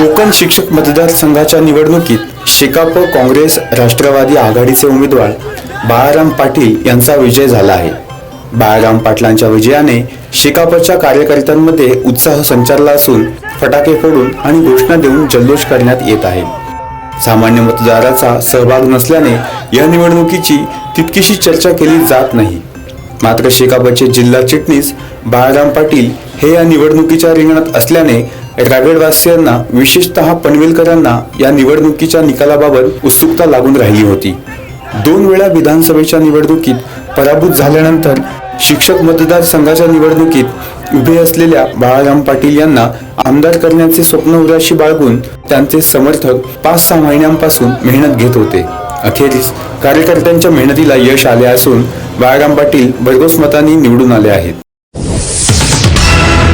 कोकण शिक्षक मतदारसंघाच्या निवडणुकीत शेकाप काँग्रेस राष्ट्रवादी आघाडीचे उमेदवार बाळाराम पाटील यांचा विजय झाला आहे. बाळाराम पाटलांच्या विजयाने शेकापच्या कार्यकर्त्यांमध्ये उत्साह संचारला असून फटाके फोडून आणि घोषणा देऊन जल्लोष करण्यात येत आहे. सामान्य मतदाराचा सहभाग नसल्याने या निवडणुकीची तितकीशी चर्चा केली जात नाही. मात्र शेकापचे जिल्हा चिटणीस बाळाराम पाटील हे या निवडणुकीच्या रिंगणात असल्याने रायगडवासियांना विशेषतः पनवेलकरांना या निवडणुकीच्या निकालाबाबत उत्सुकता लागून राहिली होती. दोन वेळा विधानसभेच्या निवडणुकीत पराभूत झाल्यानंतर शिक्षक मतदारसंघाच्या निवडणुकीत उभे असलेल्या बाळाराम पाटील यांना आमदार करण्याचे स्वप्न उराशी बाळगून त्यांचे समर्थक पाच सहा महिन्यांपासून मेहनत घेत होते. अखेरीस कार्यकर्त्यांच्या मेहनतीला यश आले असून बाळाराम पाटील भरघोस मतांनी निवडून आले आहेत.